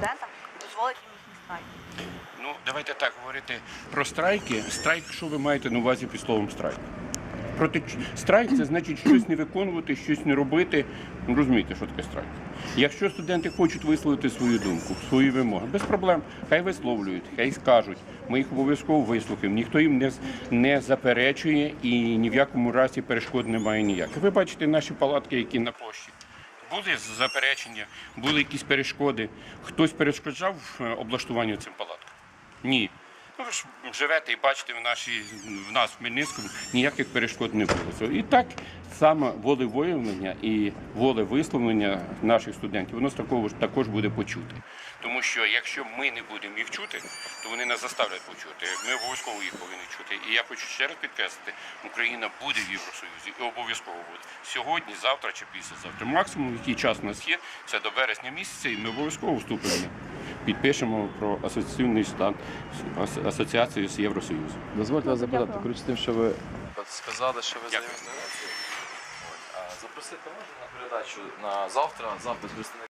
студентам і дозволить їм страйк. Ну, давайте так говорити про страйки. Страйк, що ви маєте на увазі під словом страйк? Проти страйк це значить щось не виконувати, щось не робити. Ну, розумієте, що таке страйк. Якщо студенти хочуть висловити свою думку, свої вимоги, без проблем, хай висловлюють, хай скажуть. Ми їх обов'язково вислухаємо. Ніхто їм не, не заперечує і ні в якому разі перешкод немає ніяких. Ви бачите наші палатки, які на площі. Були заперечення, були якісь перешкоди. Хтось перешкоджав е, облаштуванню цим палаткам? Ні. Ну, ви ж живете і бачите в нашій в нас в Хмельницькому ніяких перешкод не було. І так саме волевиявлення і волевисловлення наших студентів, воно також, також буде почути. Тому що якщо ми не будемо їх чути, то вони нас заставлять почути. Ми обов'язково їх повинні чути. І я хочу ще раз підкреслити, Україна буде в Євросоюзі і обов'язково буде. Сьогодні, завтра чи післязавтра. Максимум, який час у нас є, це до вересня місяця, і ми обов'язково вступимо. Підпишемо про асоціаційний стан асоціацію з Євросоюзом. Дозвольте вас запитати, з тим, що ви сказали, що ви заявили. Запросити можна на передачу на завтра запис представника